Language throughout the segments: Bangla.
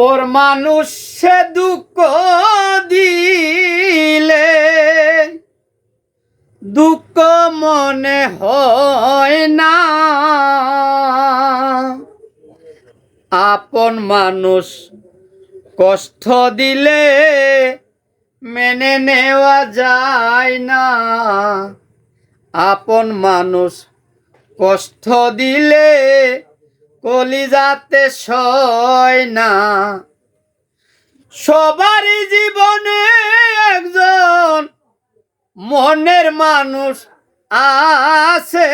পর মানুষ সে দুঃখ দিলে। দুঃখ মনে হয় না। আপন মানুষ কষ্ট দিলে মেনে নেওয়া যায় না। আপন মানুষ কষ্ট দিলে কলিজাতে সয় না। সবারই জীবনে একজন মনের মানুষ আছে।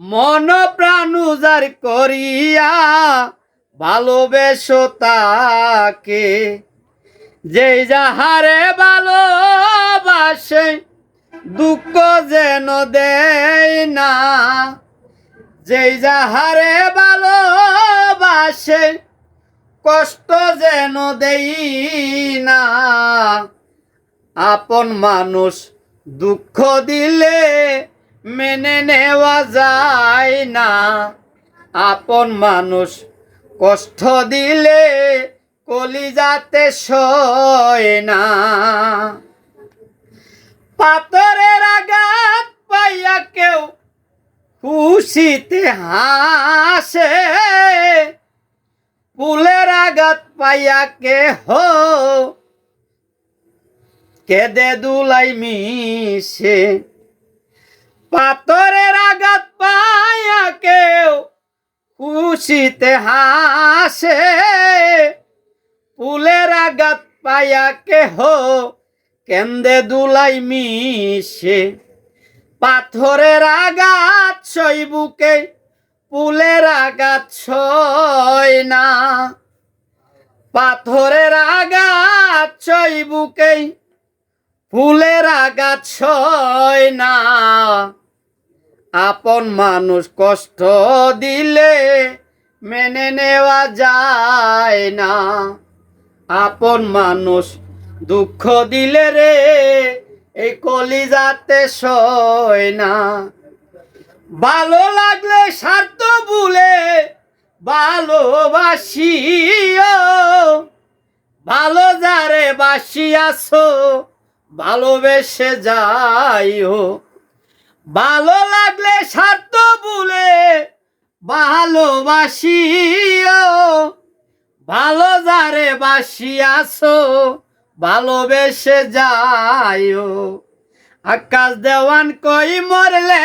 মন প্রাণ উজার করিয়া ভালোবেসো তাকে। যে যাহারে ভালোবাসে, দুঃখ যেন দেয় না। যেই যাহারে ভালোবাসে, কষ্ট যেন দেই না। আপন মানুষ দুঃখ দিলে মেনে নেওয়া যায় না। আপন মানুষ কষ্ট দিলে কলিজাতে সয় না। পাথরের আঘাত পাইয়া কেউ খুশিতে হাসে, ফুলের আঘাত পাইয়া কে হো কেদে দুলাই মিশে। পাথরের আঘাত পাইয়া কেউ খুশিতে হাসে, ফুলের আঘাত পাইয়া কে হো কেন্দে দুলাই মিশে। পাথরের আঘাত সই বুকে, ফুলের আঘাত সয় না। পাথরের আঘাত সই বুকে, ফুলের আঘাত সয় না। আপন মানুষ কষ্ট দিলে মেনে নেওয়া যায় না। আপন মানুষ দুঃখ দিলে রে এই কলিজাতে সয় না। ভালো লাগলে স্বার্থ ভুলে ভালোবাসিও। ভালো যারে বাসিয়াছো, ভালোবেসে যাইও। ভালো লাগলে স্বার্থ ভুলে ভালোবাসিও। ভালো যারে বাসিয়াছো ভালোবেসে যাইও। আকাশ দেওয়ান কই, মরলে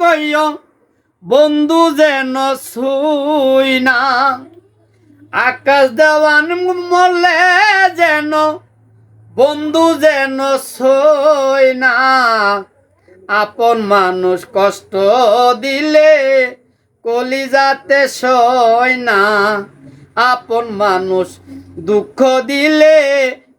কইও, বন্ধু যেন ছুই না। আকাশ দেওয়ান মরলে যেন বন্ধু যেন ছই না। আপন মানুষ কষ্ট দিলে কলিজাতে সয় না। আপন মানুষ দুঃখ দিলে